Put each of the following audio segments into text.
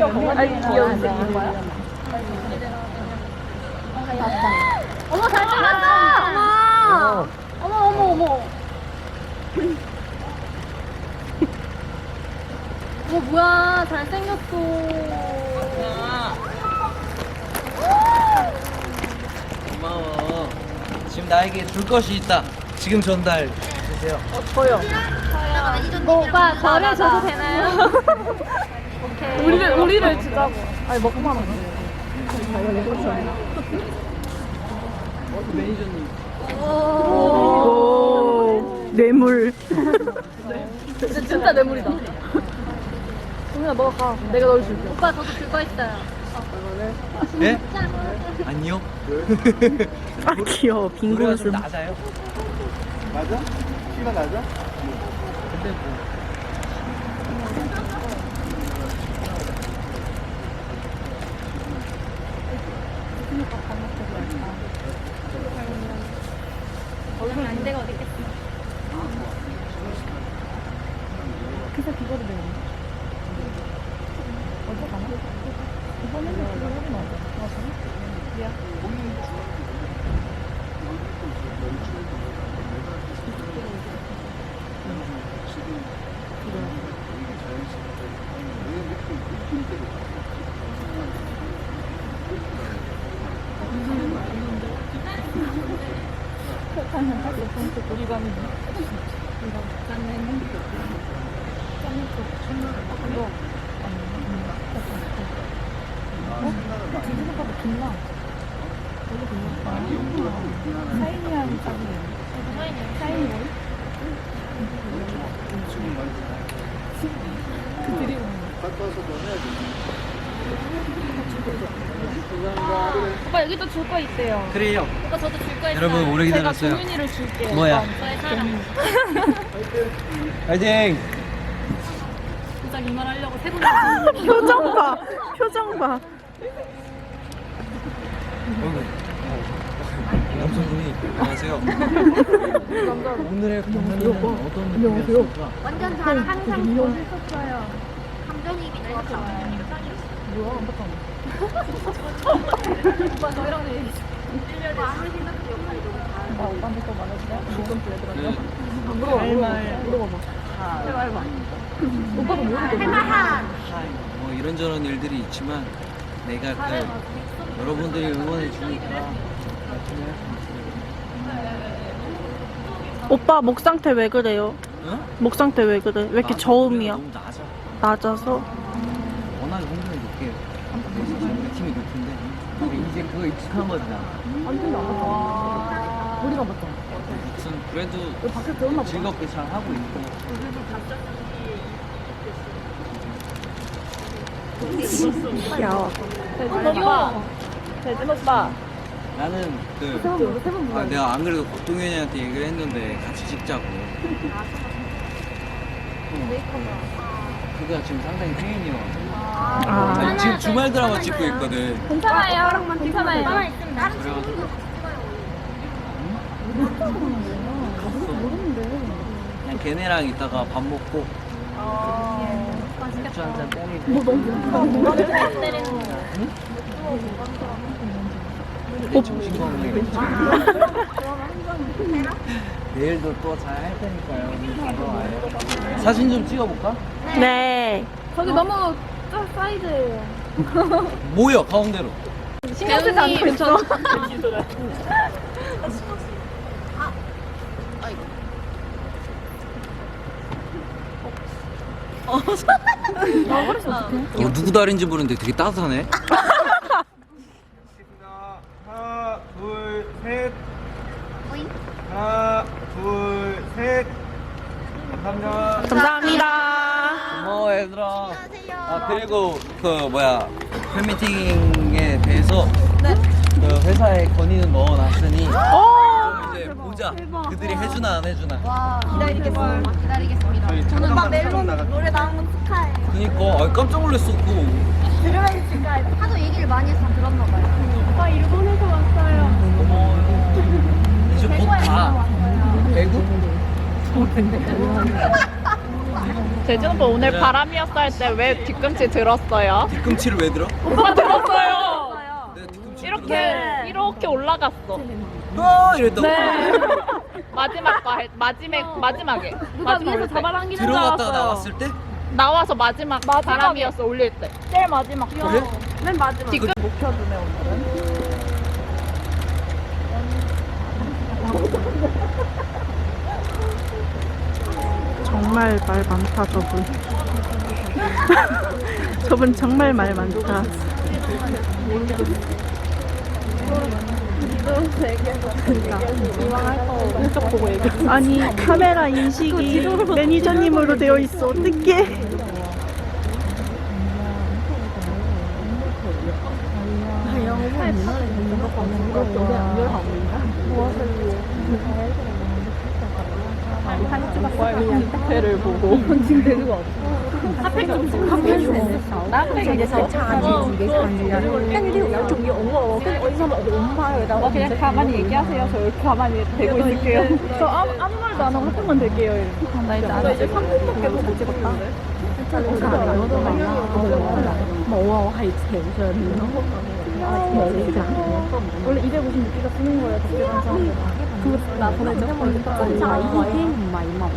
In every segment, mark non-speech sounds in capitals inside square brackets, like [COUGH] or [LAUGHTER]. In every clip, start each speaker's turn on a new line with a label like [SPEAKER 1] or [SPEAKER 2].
[SPEAKER 1] 아니 귀여운 새끼 거야.
[SPEAKER 2] 어머 잘생겼다. 어머 어머 어머 어머. 어머 뭐야 잘생겼어.
[SPEAKER 3] 고마워. 지금 나에게 줄 것이 있다. 지금 전달 주세요.
[SPEAKER 1] 어 저요.
[SPEAKER 2] 뭐 오빠 저를 줘도 되나요? [LAUGHS] 오케이.
[SPEAKER 1] 우리를 우리를 주자고. 아니 먹고만 원
[SPEAKER 3] 매니저님.
[SPEAKER 1] 오 뇌물. 진짜, 진짜 뇌물이다. 동현아 너가 가. 내가 널 줄게.
[SPEAKER 2] 오빠 저도 줄거 있어요.
[SPEAKER 3] 예? 아니요.
[SPEAKER 1] 아 귀여워. 빈
[SPEAKER 3] 노래가 좀
[SPEAKER 1] 웃음.
[SPEAKER 3] 낮아요.
[SPEAKER 4] 맞아? 키가 낮아?
[SPEAKER 3] 근데 뭐
[SPEAKER 2] 우리 밤에 우리 밤 짠내 했는데 짠내 또
[SPEAKER 4] 갔다 와서 뭐 해야지.
[SPEAKER 1] 오빠 여기 또줄거 있대요.
[SPEAKER 3] 그래요.
[SPEAKER 2] 오빠 저도 줄 거 있어요.
[SPEAKER 3] 여러분 오래
[SPEAKER 1] 제가
[SPEAKER 3] 기다렸어요.
[SPEAKER 1] 동윤이를 줄게요.
[SPEAKER 3] 뭐야?
[SPEAKER 2] 사랑.
[SPEAKER 3] 파이팅.
[SPEAKER 2] 진짜 이말 하려고 세 번. [LAUGHS]
[SPEAKER 1] 표정 봐. 표정 봐.
[SPEAKER 3] 남성분이 안녕하세요. 오늘의 공연은 어떤 느낌이었을까?
[SPEAKER 2] 완전 잘 항상 멋있었어요. 감정이입이 좋았어요. 오빠 저희랑 얘기. 1년에 아무리 생각해도 역할이 너무 잘.
[SPEAKER 1] 나 오빠한테 또 말해줄래? 무슨 줄 얘들아.
[SPEAKER 3] 그
[SPEAKER 1] 물어봐. 물어봐. 물어봐. 해봐 해봐. 오빠도 모르는데.
[SPEAKER 2] 해마한.
[SPEAKER 3] 뭐 이런저런 일들이 있지만 내가 그 여러분들이 응원해 주니까 열심히 할수
[SPEAKER 5] 오빠 목 상태 왜 그래요?
[SPEAKER 3] 있어요. 응?
[SPEAKER 5] 목 상태 왜 그래? 왜 이렇게
[SPEAKER 3] 나
[SPEAKER 5] 저음이야?
[SPEAKER 3] 너무 낮아.
[SPEAKER 5] 낮아서?
[SPEAKER 3] 워낙 홍준이 높게 그래서 지금 우리 팀이 높은데 근데 이제 그거 익숙한 거지 나.
[SPEAKER 1] 완전 나갔다. 우리가 맞잖아.
[SPEAKER 3] 무슨 그래도
[SPEAKER 1] 밖에 들었나 보다.
[SPEAKER 3] 즐겁게 잘 하고 있고
[SPEAKER 5] 귀여워.
[SPEAKER 1] 오빠.
[SPEAKER 3] 나는 그
[SPEAKER 1] 세번 세번
[SPEAKER 3] 아, 내가 안 그래도 박동현이한테 얘기를 했는데 같이 찍자고. 그가 지금 상당히 팬이요.
[SPEAKER 5] 아,
[SPEAKER 3] 아니, 지금 주말 드라마 찍고 있거든.
[SPEAKER 1] 괜찮아요. 괜찮아요.
[SPEAKER 2] 하나 있습니다.
[SPEAKER 3] 그래가지고 그냥 걔네랑 이따가 밥 먹고 맥주 한잔 때리고 내 정신 건강에 내일도 또 잘 할 테니까요. 들어와요. 사진 좀 찍어볼까?
[SPEAKER 5] 네.
[SPEAKER 1] 저기 너무 저 사이즈예요.
[SPEAKER 3] 모여 가운데로.
[SPEAKER 1] 신경 쓰지 않고 괜찮아.
[SPEAKER 3] 이거 누구 다리인지 모르는데 되게 따뜻하네.
[SPEAKER 4] 하나, 둘, 셋. 하나, 둘, 셋. 감사합니다.
[SPEAKER 5] 감사합니다.
[SPEAKER 3] 고마워 얘들아. 아 그리고 그 뭐야 팬미팅에 대해서 그 회사에 건의는 넣어놨으니 좀 이제 보자. 그들이 해주나 안 해주나.
[SPEAKER 2] 기다리겠습니다. 기다리겠습니다. 저는 막 멜론 노래 나온 건 축하해요.
[SPEAKER 3] 그니까 아, 깜짝 놀랐어. 그거.
[SPEAKER 2] 들으면 축하해. 하도 얘기를 많이 해서 들었나 봐요. 오빠 일본에서 왔어요.
[SPEAKER 3] 이제 곧 가. 배구?
[SPEAKER 1] 재준 오빠 오늘 바람이었어 할 때 왜 뒤꿈치 들었어요?
[SPEAKER 3] 뒤꿈치를 왜 들어?
[SPEAKER 1] 오빠 들었어요.
[SPEAKER 3] 내가 뒤꿈치
[SPEAKER 1] 이렇게 이렇게 올라갔어.
[SPEAKER 3] 어 이랬다고
[SPEAKER 1] 네. [LAUGHS] 마지막 거 할- 마지막 마지막에 마지막 올릴 때.
[SPEAKER 2] 잡아당기는
[SPEAKER 3] 들어갔다가 나왔을 때
[SPEAKER 1] 나와서 마지막 바람이었어 올릴 때. 제일 마지막.
[SPEAKER 3] 그래?
[SPEAKER 2] 맨 마지막.
[SPEAKER 1] 뒤꿈
[SPEAKER 5] 정말 말 많다, 저분. [LAUGHS] 저분 정말 말 많다. 아니, 카메라 인식이 매니저님으로 되어 있어. 어떡해.
[SPEAKER 1] 배를 보고. 어, 그냥 가만히 얘기하세요. 저 이렇게 가만히 대고 있을게요. 저 아무, 아무 말도 안 하고 하트만 될게요. 이렇게. 나 이제 안 이제 3분밖에 못 찍었다. 원래 256기가 쓰는 거예요. 그거나 보내줘. 나 아, 이게 엄마 이마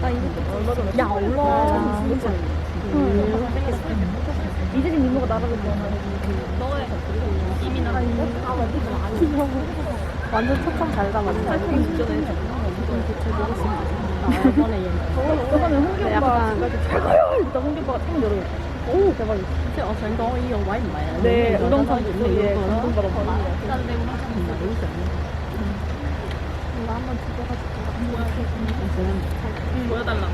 [SPEAKER 1] 나 이거 야 올라 진짜. 이재진 이모가 나라고 전화해. 너의 힘이나. 아, 완전 초점 잘 담았어. 이번에 홍기 오빠 최고요! 홍기 오빠가 창 열어줬어. 哦，就係
[SPEAKER 2] 即係我想講呢個位唔係啊，你烏
[SPEAKER 1] 冬粉料
[SPEAKER 2] 嗰個
[SPEAKER 1] 咯，但係你烏冬粉
[SPEAKER 2] 唔係好想。唔覺得諗。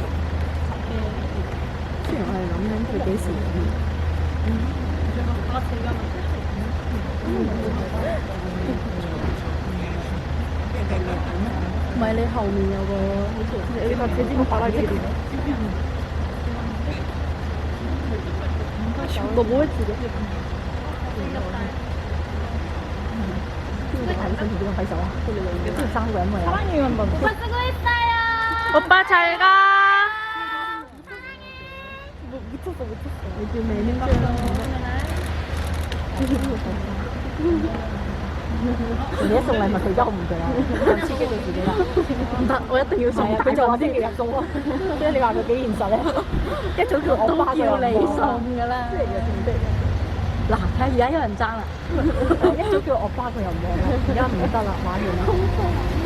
[SPEAKER 2] 雖然我係諗緊佢幾時嚟。嗯。唔係你後面有個好似
[SPEAKER 1] 你拍你知唔知法拉幾點？ 너뭐 했지? 사랑이만 봐.
[SPEAKER 2] 오빠 쓰고 있어요.
[SPEAKER 5] 오빠 잘 가.
[SPEAKER 1] 뭐 미쳤어 미쳤어.
[SPEAKER 2] 요즘에 생각보다而家送禮物佢休唔到，刺激到自己啦。唔得，我一定要送。佢就話星期日送咯，即係你話佢幾現實咧？一早叫我爸叫你送㗎啦。嗱，睇下而家有人爭啦，一早叫我爸佢又唔望啦，而家唔得啦，玩完啦。